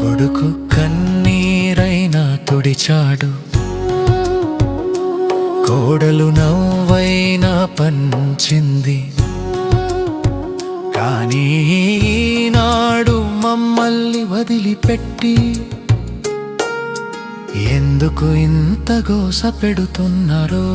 కొడుకు కన్నీరైనా తుడిచాడు. కోడలు నవ్వైనా పంచింది. కానీ ఈనాడు మమ్మల్ని వదిలిపెట్టి ఎందుకు ఇంత గోస పెడుతున్నారో?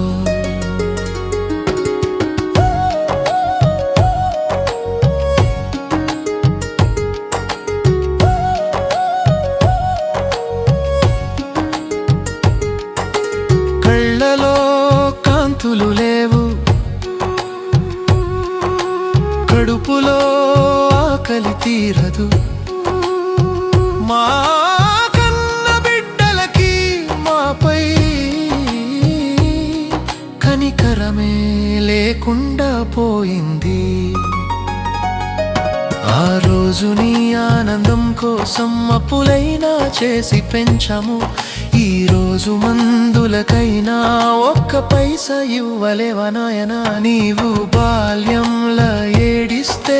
కళ్ళలో కాంతులు లేవు. కడుపులో ఆకలి తీరదు. మా కన్న బిడ్డలకి మాపై కనికరమే లేకుండా పోయింది. ఆ రోజు నీ ఆనందం కోసం అప్పులైనా చేసి పెంచము. ఈ రోజు మందులకైనా ఒక్క పైస ఇవ్వలేవనాయనా నీవు బాల్యంలో ఏడిస్తే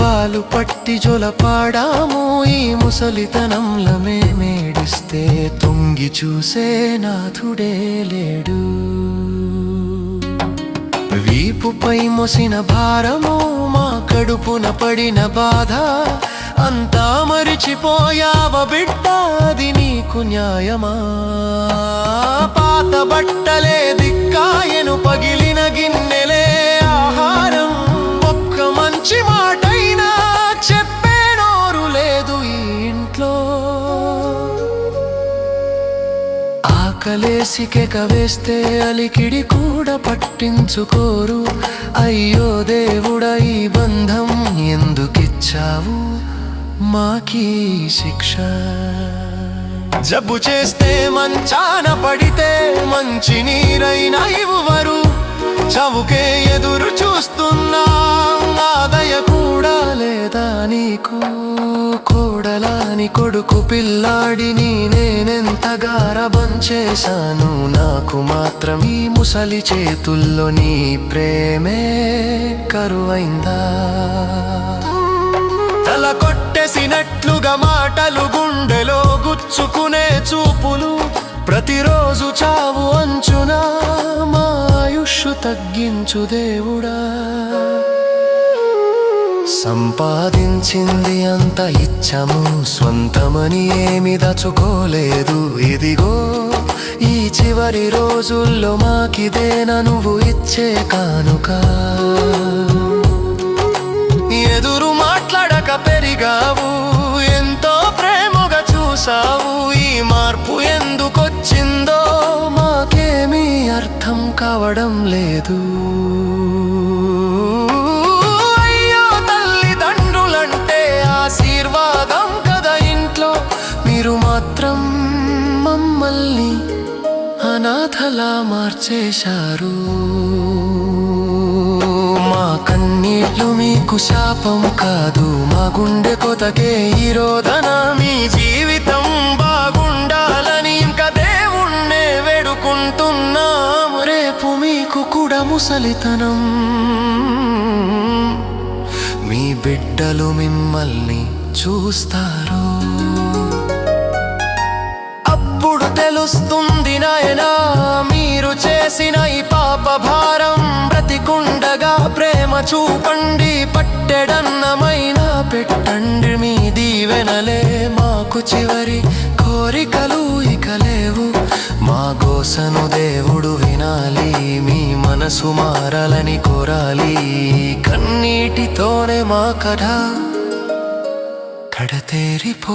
పాలు పట్టి జొలపాడాము ఈ ముసలితనంలో మేమేడిస్తే తొంగి చూసే నాథుడే లేడు. వీపుపై మొసిన భారము మా కడుపున పడిన బాధ అంతా మరిచిపోయావ బిడ్డ? నాకు న్యాయమా? పాత బట్టలే దిక్కాయను పగిలిన గిన్నెలే ఆహారం. ఒక్క మంచి మాటైనా చెప్పే నోరు లేదు ఈ ఇంట్లో. ఆకలేసికె కవేస్తే అలికిడి కూడా పట్టించుకోరు. అయ్యో దేవుడా ఈ బంధం ఎందుకిచ్చావు? మాకీ శిక్ష. జబ్బు చేస్తే మంచాన పడితే మంచి నీరైనా ఇవ్వరు. చవుకే ఎదురు చూస్తున్నా నాదయ కూడా లేదా నీకు? కోడలాని కొడుకు పిల్లాడిని నేనెంత గారబం చేశాను? నాకు మాత్రం ఈ ముసలి చేతుల్లో నీ ప్రేమే కరువైందా? తల కొట్టేసినట్లుగా మాటలు గుండె గుచ్చుకునే చూపులు ప్రతిరోజు చావు అంచున? మాయుషు తగ్గించు దేవుడా. సంపాదించింది అంత ఇచ్చము స్వంతమని ఏమి దచుకోలేదు. ఇదిగో ఈ చివరి రోజుల్లో మాకిదేన నువ్వు ఇచ్చే కానుక? చేశావు ఈ మార్పు ఎందుకొచ్చిందో మాకేమీ అర్థం కావడం లేదు. అయ్యో తల్లిదండ్రులంటే ఆశీర్వాదం కదా ఇంట్లో. మీరు మాత్రం మమ్మల్ని అనాథలా మార్చేశారు. మా కన్నీళ్ళు మీకు శాపం కాదు మా గుండె కొతకే ఈ రోదన మీ జీవితం ముసలితనం. మీ బిడ్డలు మిమ్మల్ని చూస్తారు. అప్పుడు తెలుస్తుంది నాయనా మీరు చేసిన ఈ పాప భారం బ్రతికుండగా ప్రేమ చూపండి పట్టెడన్నమైనా పెట్టండి మీ దీవెనలే. మాకు చివరి కోరికలు ఇక లేవు. మా గోసను మనసు మారాలని కోరాలి. కన్నీటితోనే మా కథ కడతేరిపోవాలి.